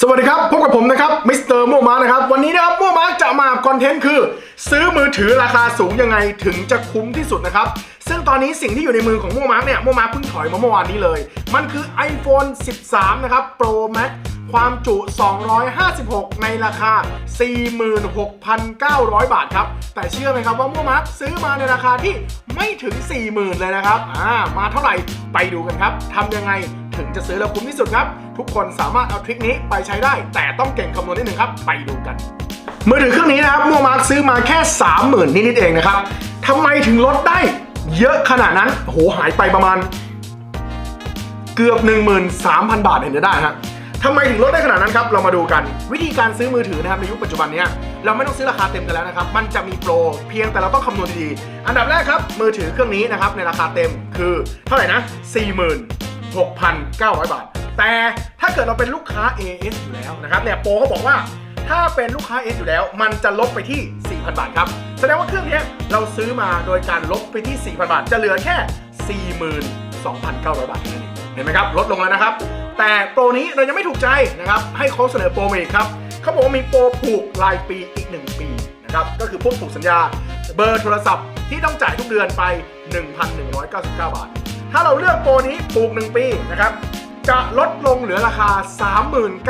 สวัสดีครับ พบกับผมนะครับมิสเตอร์โมมานะครับ วันนี้นะครับโมมาจะมาคอนเทนต์คือ ซื้อมือถือราคาสูงยังไงถึงจะคุ้มที่สุดนะครับ ซึ่งตอนนี้สิ่งที่อยู่ในมือของโมมาเนี่ยโมมาเพิ่งถอยมาเมื่อวานนี้เลย มันคือ iPhone 13 นะครับ Pro Max ความจุ 256 ในราคา 46,900 บาทครับ แต่เชื่อไหมครับว่าโมมาซื้อมาในราคาที่ไม่ถึง 40,000 เลยนะครับ อ่า มาเท่าไหร่ไปดูกันครับทำยังไง ถึงจะซื้อแล้วคุ้มที่สุดครับ ทุกคนสามารถเอาทริคนี้ไปใช้ได้ แต่ต้องเก่งคำนวณนิดหนึ่งครับ ไปดูกันมือถือเครื่องนี้นะครับมัวมาร์คซื้อมาแค่ 30,000 นิดๆเองนะครับทำไมถึงลดได้เยอะขนาดนั้นโหหายไปประมาณ เกือบ 13,000 บาทเห็นจะได้ฮะทำไมถึงลดได้ขนาดนั้นครับ เรามาดูกัน วิธีการซื้อมือถือนะครับในยุคปัจจุบันเนี้ยเราไม่ต้องซื้อราคาเต็มกันแล้วนะครับ มันจะมีโปรเพียงแต่เราต้องคำนวณดีๆ อันดับแรกครับ มือถือเครื่องนี้นะครับในราคาเต็มคือเท่าไหร่นะ 6,900 บาท แต่ถ้าเกิดเราเป็นลูกค้า AS อยู่แล้วนะครับเนี่ยโปรเขาบอกว่าถ้าเป็นลูกค้า S อยู่แล้ว มันจะลดไปที่ 4,000 บาทครับ แสดงว่าเครื่องนี้เราซื้อมาโดยการลดไปที่ 4,000 บาท จะเหลือแค่ 42,900 บาทเท่านั้นเองเห็นไหมครับ ลดลงแล้วนะครับ แต่โปรนี้เรายังไม่ถูกใจนะครับ ให้เขาเสนอโปรมาอีกครับ เขาบอกว่ามีโปรผูกรายปีอีก 1 ปีนะครับ ก็คือพวกผูกสัญญา เบอร์โทรศัพท์ที่ต้องจ่ายทุกเดือนไป 1,199 บาท ถ้าเราเลือกโปรนี้ปลูก 1 ปีนะครับ จะลดลงเหลือราคา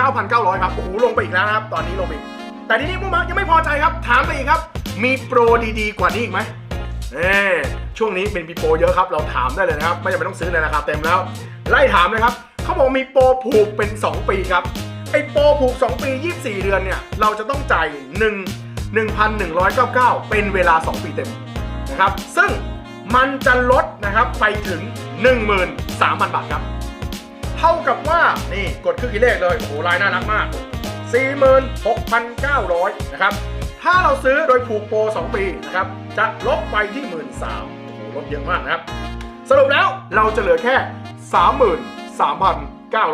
39,900 ครับ โอ้โห ลงไปอีกแล้วนะครับ ตอนนี้ลงไปอีก แต่ทีนี้มูมาร์คยังไม่พอใจครับ ถามไปอีกครับ มีโปรดีๆ กว่านี้อีกไหมเอ้ช่วงนี้เป็นมีโปรเยอะครับ เราถามได้เลยนะครับ ไม่จำเป็นต้องซื้อในราคาเต็มแล้ว ไล่ถามเลยครับ เขาบอกมีโปรผูกเป็น 2 ปีครับ ไอ้โปรผูก 2 ปี 24 เดือนเนี่ย เราจะต้องจ่าย1 1,199 เป็นเวลา 2 ปีเต็มนะครับ ซึ่ง มันจะลดนะครับไปถึง 13,000 บาทครับ เท่ากับว่า นี่กดเครื่องคิดเลขเลย โอ้โหลายน่ารักมาก 46,900 นะครับ ถ้าเราซื้อโดยผูกโปร 2 ปีนะครับ จะลดไปที่ 13,000โอ้โหลดเยอะมากนะครับ สรุปแล้วเราจะเหลือแค่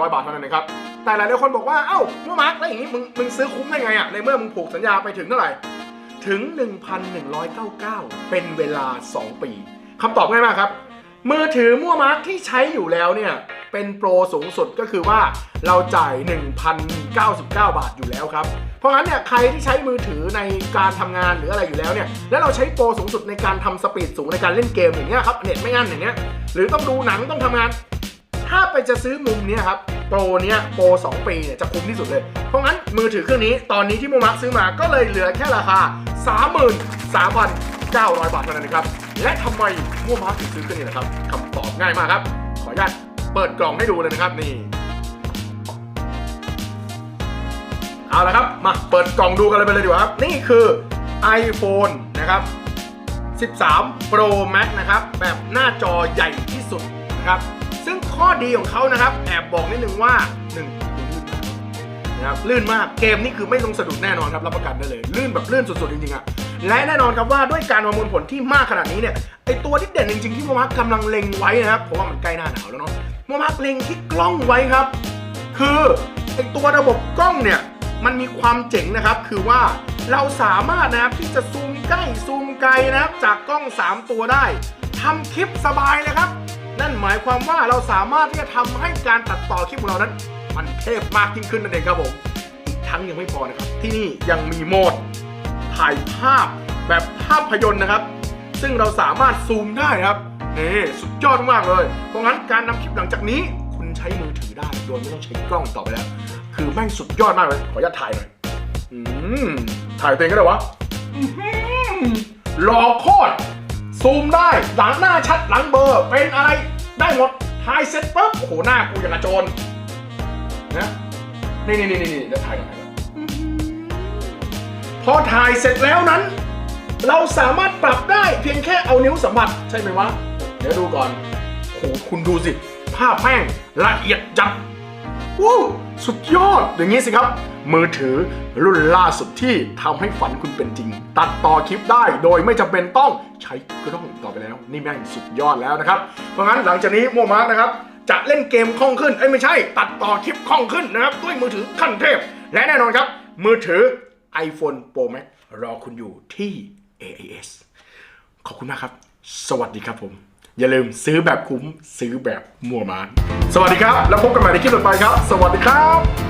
33,900 บาทเท่านั้นนะครับแต่หลายคนบอกว่า เอ้าเมื่อมาร์กแล้วอย่างนี้มึงมึงซื้อคุ้มได้ไงอะในเมื่อมึงผูกสัญญาไปถึงเท่าไหร่ ถึง 1,199 เป็นเวลา 2 ปี คำตอบง่ายมากครับ มือถือมั่วมาร์กที่ใช้อยู่แล้วเนี่ย เป็นโปรสูงสุดก็คือว่าเราจ่าย 1,099 บาทอยู่แล้วครับ เพราะงั้นเนี่ยใครที่ใช้มือถือในการทำงานหรืออะไรอยู่แล้วเนี่ย แล้วเราใช้โปรสูงสุดในการทำสปีดสูงในการเล่นเกมอย่างเงี้ยครับเน็ตไม่อั้นอย่างเงี้ยหรือต้องดูหนังต้องทำงาน ถ้าไปจะซื้อมุมเนี้ยครับโปรเนี้ยโปร2ปีเนี่ยจะคุ้มที่สุดเลย เพราะงั้นมือถือเครื่องนี้ตอนนี้ที่โมมาร์คซื้อมาก็เลยเหลือแค่ราคา 900 บาทเท่านั้นนะครับ และทำไมโมมาร์คถึงซื้อเครื่องนี้นะครับคำตอบง่ายมากครับ ขออนุญาตเปิดกล่องให้ดูเลยนะครับนี่ เอาละครับ มาเปิดกล่องดูกันเลยไปเลยดีกว่าครับ นี่คือ iPhone นะครับ 13 Pro Max นะครับ แบบหน้าจอใหญ่ที่สุดนะครับ ซึ่งข้อดีของเขานะครับ แอบบอกนิดนึงว่า 1นนะครับลื่นมากเกมนี่คือไม่ลงสะดุดแน่นอนครับรับประกันได้เลย ลื่นแบบลื่นสุดๆจริงๆอะ และแน่นอนครับว่าด้วยการประมวลผลที่มากขนาดนี้เนี่ยไอตัวที่เด่นจริงๆที่มมาร์คกำลังเล็งไว้นะครับเพราะว่ามันใกล้หน้าหนาวแล้วเนาะมมาร์คเล็งที่กล้องไว้ครับ คือไอตัวระบบกล้องเนี่ยมันมีความเจ๋งนะครับ คือว่าเราสามารถนะครับที่จะซูมใกล้ซูมไกลนะครับจากกล้อง 3 ตัวได้ทำคลิปสบายเลยครับ นั่นหมายความว่าเราสามารถที่จะทำให้การตัดต่อคลิปของเรานั้น มันเทพมากยิ่งขึ้นนั่นเองครับผม อีกทั้งยังไม่พอนะครับ ที่นี่ยังมีโหมด ถ่ายภาพแบบภาพยนตร์นะครับ ซึ่งเราสามารถซูมได้ครับนี่สุดยอดมากเลย เพราะงั้นการนำคลิปหลังจากนี้ คุณใช้มือถือได้โดยไม่ต้องใช้กล้องต่อไปแล้ว คือแม่งสุดยอดมากเลย ขออนุญาตถ่ายหน่อยอืมถ่ายตัวเองก็ได้วะอื้อหือหล่อโคตรซูมได้หลังหน้าชัดหลังเบอร์ เป็นอะไรได้หมดถ่ายเสร็จปุ๊บโอ้โหหน้ากูอย่างกระโจนนะนี่นี่นี่นี่เดี๋ยวถ่ายก่อน อถ่ายเสร็จแล้วนั้น เราสามารถปรับได้เพียงแค่เอานิ้วสัมผัสใช่ไหมวะ เดี๋ยวดูก่อนโหคุณดูสิ ภาพแม่งละเอียดจัดวู้สุดยอด อย่างนี้สิครับ มือถือรุ่นล่าสุดที่ทำให้ฝันคุณเป็นจริง ตัดต่อคลิปได้โดยไม่จำเป็นต้องใช้กล้องอีกต่อไปแล้ว นี่แม่งสุดยอดแล้วนะครับ เพราะงั้นหลังจากนี้โมมาร์กนะครับจะเล่นเกมคล่องขึ้น เอ้ยไม่ใช่ ตัดต่อคลิปคล่องขึ้นนะครับ ด้วยมือถือขั้นเทพ และแน่นอนครับ มือถือ iPhone Pro Max รอคุณอยู่ที่ AIS ขอบคุณมากครับ สวัสดีครับผม อย่าลืมซื้อแบบคุ้มซื้อแบบมัวมาน สวัสดีครับ แล้วพบกันใหม่ในคลิปต่อไปครับ สวัสดีครับ